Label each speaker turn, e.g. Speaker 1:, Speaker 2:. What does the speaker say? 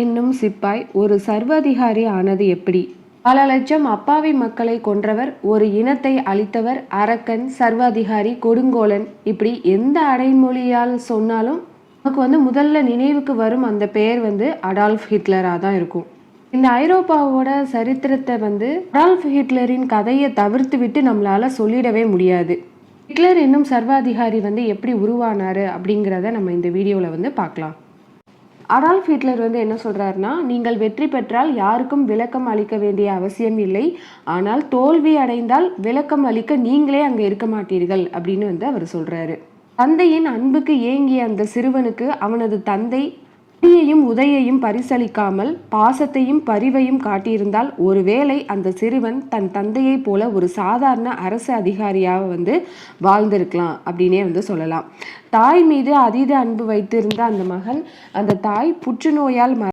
Speaker 1: என்னும் சிப்பாய் ஒரு சர்வாதிகாரி ஆனது எப்படி? பல லட்சம் அப்பாவி மக்களை கொன்றவர் ஒரு இனத்தை அழித்தவர் அரக்கன் சர்வாதிகாரி கொடுங்கோலன். இப்படி எந்த அடைமொழியால் சொன்னாலும் நமக்கு வந்து முதல்ல நினைவுக்கு வரும் அந்த பெயர் வந்து அடால்ஃப் ஹிட்லராக தான் இருக்கும். இந்த ஐரோப்பாவோட சரித்திரத்தை வந்து அடால்ஃப் ஹிட்லரின் கதையை தவிர்த்து விட்டு நம்மளால சொல்லிடவே முடியாது. ஹிட்லர் என்னும் சர்வாதிகாரி வந்து எப்படி உருவானாரு அப்படிங்கிறத நம்ம இந்த வீடியோவில் வந்து பார்க்கலாம். அடால்ஃப் ஹிட்லர் வந்து என்ன சொல்கிறாருன்னா நீங்கள் வெற்றி பெற்றால் யாருக்கும் விளக்கம் அளிக்க வேண்டிய அவசியம் இல்லை. ஆனால் தோல்வி அடைந்தால் விளக்கம் அளிக்க நீங்களே அங்கே இருக்க மாட்டீர்கள் அப்படின்னு வந்து அவர் சொல்கிறாரு தந்தையின் அன்புக்கு ஏங்கிய அந்த சிறுவனுக்கு அவனது தந்தை அடியையும் உதையையும் பரிசளிக்காமல் பாசத்தையும் பரிவையும் காட்டியிருந்தால் ஒருவேளை அந்த சிறுவன் தன் தந்தையைப் போல ஒரு சாதாரண அரசு அதிகாரியாக வந்து வாழ்ந்திருக்கலாம் அப்படின்னே வந்து சொல்லலாம். தாய் மீது அதீத அன்பு வைத்திருந்த அந்த மகன் அந்த தாய் புற்றுநோயால் ம